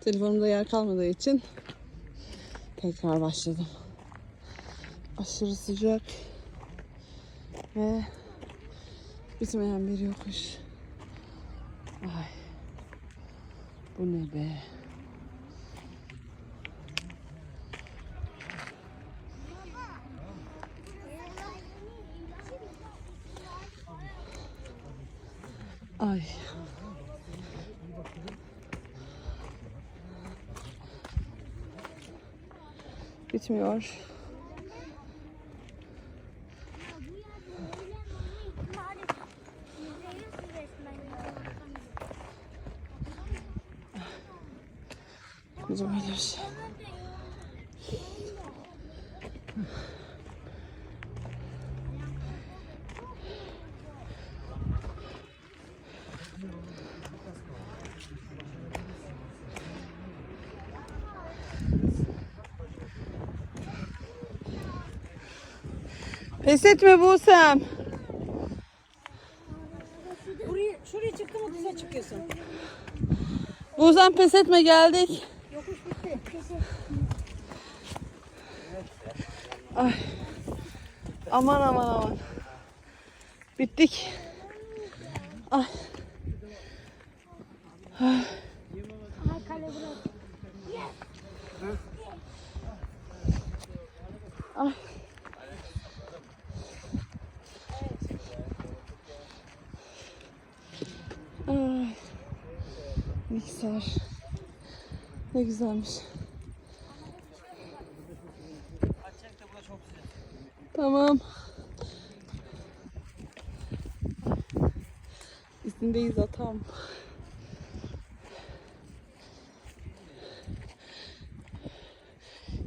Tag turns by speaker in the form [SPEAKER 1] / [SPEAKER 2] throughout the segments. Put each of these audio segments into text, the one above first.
[SPEAKER 1] Telefonumda yer kalmadığı için tekrar başladım. Aşırı sıcak ve bitmeyen bir yokuş. Ay. Bu ne be? Ay. Bitmiyor. Bizim öyle. Pes etme Buse'm.
[SPEAKER 2] Buraya, şuraya çıktı mı düze çıkıyorsun.
[SPEAKER 1] Buse'm pes etme geldik.
[SPEAKER 2] Yokuş bitti.
[SPEAKER 1] Ay. Aman aman aman. Bittik. Ay.
[SPEAKER 2] Aha kale burası.
[SPEAKER 1] Ay. Mikser. Ne güzelmiş. Tamam. İzindeyiz atam.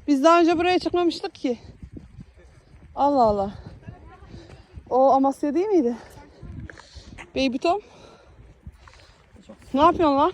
[SPEAKER 1] Biz daha önce buraya çıkmamıştık ki. Allah Allah. O Amasya değil miydi? Baby Tom. Ne yapıyorsun lan?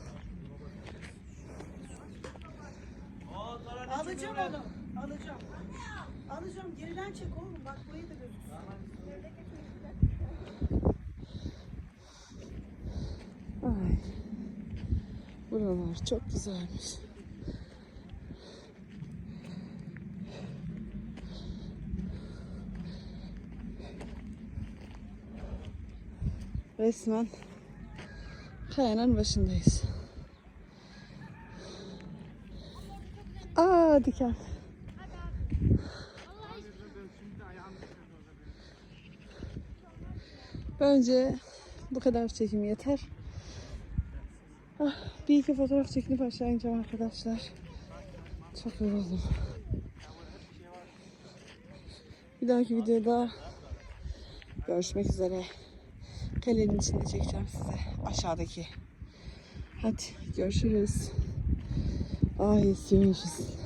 [SPEAKER 2] Alacağım onu. Alacağım. Alacağım. Geriden çek oğlum. Bak burayı da.
[SPEAKER 1] Ay. Buralar çok güzelmiş. Resmen kayanın başındayız. Aa diken. Bence bu kadar çekim yeter. Ah, bir iki fotoğraf çekip aşağı ineceğim arkadaşlar. Çok yoruldum. Bir dahaki videoda görüşmek üzere. Kalenin içinde çekeceğim size aşağıdaki. Hadi görüşürüz. Ay esiyormuşuz.